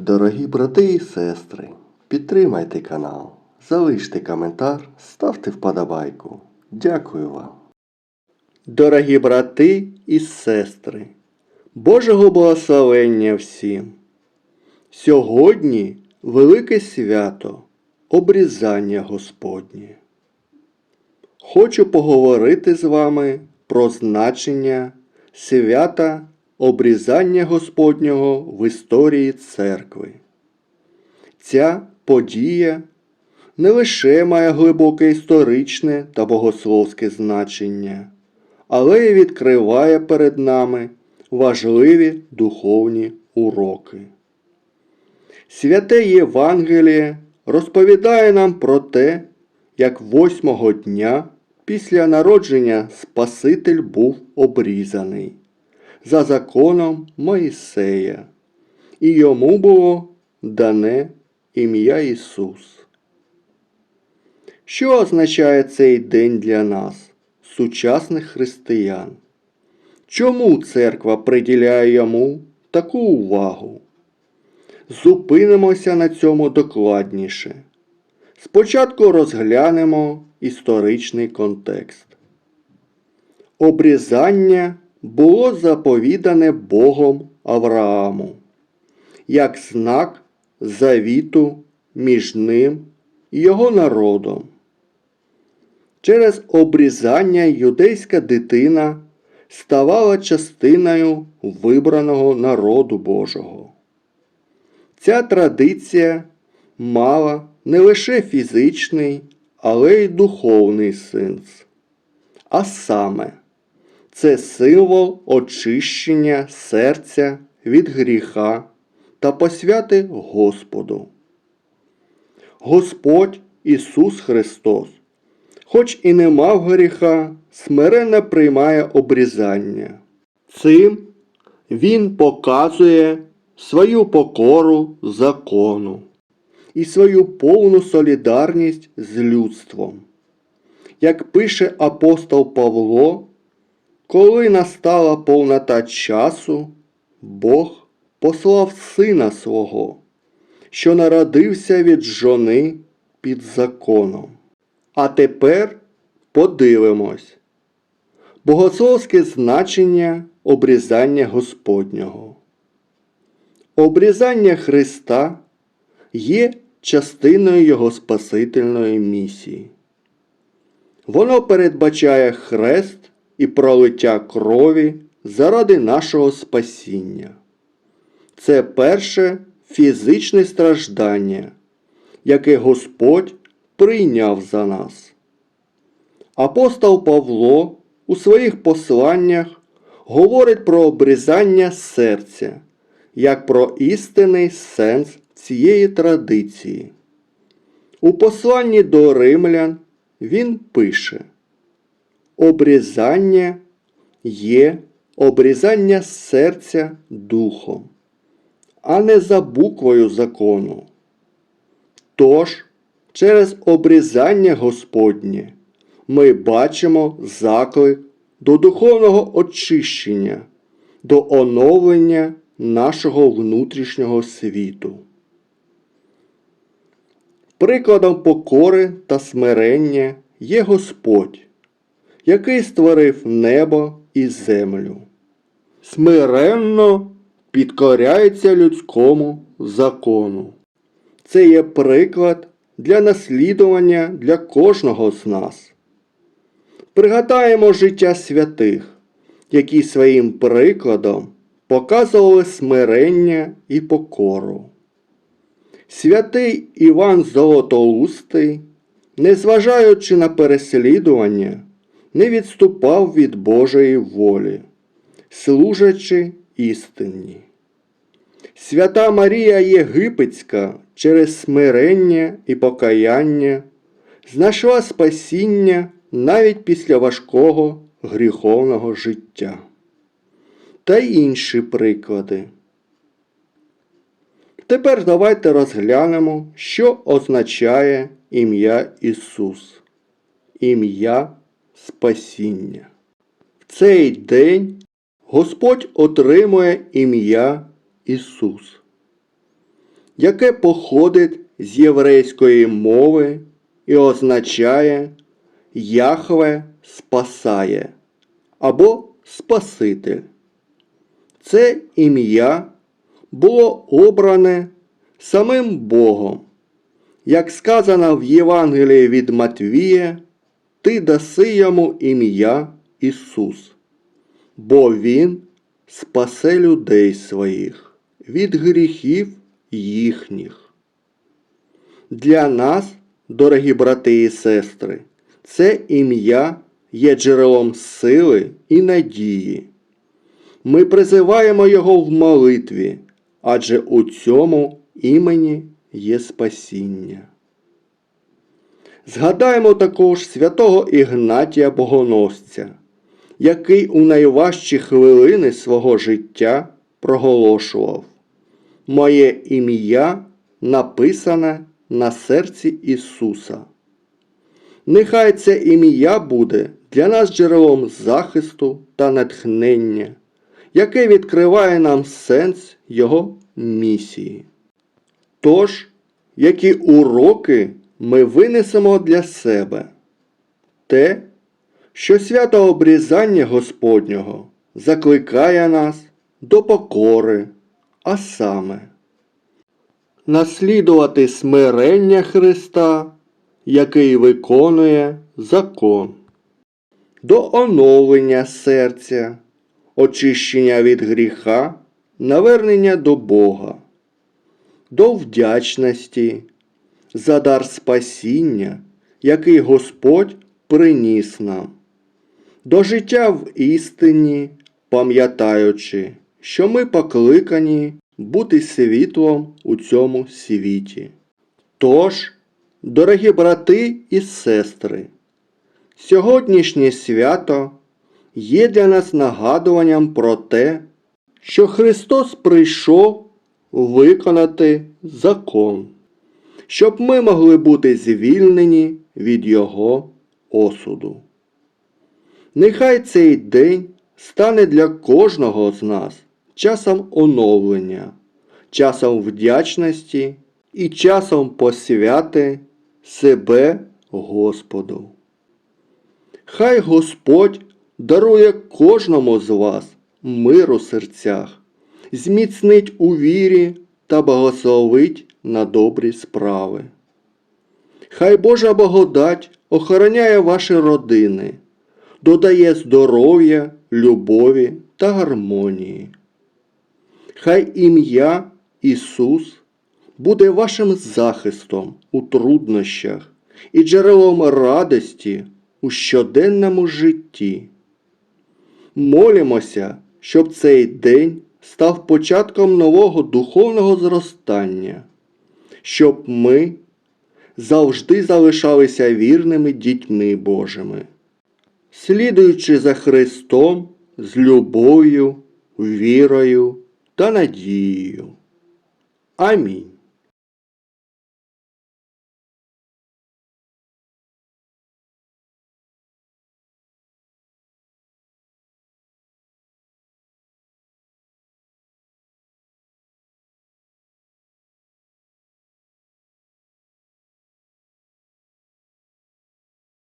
Дорогі брати і сестри, підтримайте канал, залиште коментар, ставте вподобайку. Дякую вам. Дорогі брати і сестри, Божого благословення всім! Сьогодні велике свято обрізання Господнє. Хочу поговорити з вами про значення свята обрізання Господнього в історії церкви. Ця подія не лише має глибоке історичне та богословське значення, але й відкриває перед нами важливі духовні уроки. Святе Євангеліє розповідає нам про те, як восьмого дня після народження Спаситель був обрізаний за законом Моїсея, і йому було дане ім'я Ісус. Що означає цей день для нас, сучасних християн? Чому церква приділяє йому таку увагу? Зупинимося на цьому докладніше. Спочатку розглянемо історичний контекст. Обрізання було заповідане Богом Аврааму як знак завіту між ним і його народом. Через обрізання юдейська дитина ставала частиною вибраного народу Божого. Ця традиція мала не лише фізичний, але й духовний сенс. А саме, це символ очищення серця від гріха та посвяти Господу. Господь Ісус Христос, хоч і не мав гріха, смиренно приймає обрізання. Цим Він показує свою покору закону і свою повну солідарність з людством. Як пише апостол Павло, коли настала повнота часу, Бог послав Сина свого, що народився від жони під законом. А тепер подивимось богословське значення обрізання Господнього. Обрізання Христа є частиною Його Спасительної місії. Воно передбачає хрест і пролиття крові заради нашого спасіння. Це перше фізичне страждання, яке Господь прийняв за нас. Апостол Павло у своїх посланнях говорить про обрізання серця як про істинний сенс цієї традиції. У посланні до римлян він пише: Обрізання є обрізання серця духом, а не за буквою закону. Тож, через обрізання Господнє ми бачимо заклик до духовного очищення, до оновлення нашого внутрішнього світу. Прикладом покори та смирення є Господь, який створив небо і землю. Смиренно підкоряється людському закону. Це є приклад для наслідування для кожного з нас. Пригадаємо життя святих, які своїм прикладом показували смирення і покору. Святий Іван Золотоустий, незважаючи на переслідування, не відступав від Божої волі, служачи істині. Свята Марія Єгипетська через смирення і покаяння знайшла спасіння навіть після важкого гріховного життя. Та й інші приклади. Тепер давайте розглянемо, що означає ім'я Ісус. Ім'я Спасіння. В цей день Господь отримує ім'я Ісус. яке походить з єврейської мови і означає Яхве спасає або Спаситель. Це ім'я було обране самим Богом. Як сказано в Євангелії від Матвія, ти даси йому ім'я Ісус, бо Він спасе людей своїх від гріхів їхніх. Для нас, дорогі брати і сестри, це ім'я є джерелом сили і надії. Ми призиваємо його в молитві, адже у цьому імені є спасіння. Згадаємо також святого Ігнатія Богоносця, який у найважчі хвилини свого життя проголошував Моє ім'я написане на серці Ісуса. Нехай це ім'я буде для нас джерелом захисту та натхнення, яке відкриває нам сенс Його місії. Тож, які уроки ми винесемо для себе? Те, що свято обрізання Господнього закликає нас до покори, а саме наслідувати смирення Христа, який виконує закон, до оновлення серця, очищення від гріха, навернення до Бога, до вдячності за дар спасіння, який Господь приніс нам, до життя в істині, пам'ятаючи, що ми покликані бути світлом у цьому світі. Тож, дорогі брати і сестри, сьогоднішнє свято є для нас нагадуванням про те, що Христос прийшов виконати закон, щоб ми могли бути звільнені від Його осуду. Нехай цей день стане для кожного з нас часом оновлення, часом вдячності і часом посвяти себе Господу. Хай Господь дарує кожному з вас мир у серцях, зміцнить у вірі та благословить на добрі справи. Хай Божа благодать охороняє ваші родини, додає здоров'я, любові та гармонії. Хай ім'я Ісус буде вашим захистом у труднощах і джерелом радості у щоденному житті. Молімося, щоб цей день став початком нового духовного зростання, щоб ми завжди залишалися вірними дітьми Божими, слідуючи за Христом з любов'ю, вірою та надією. Амінь.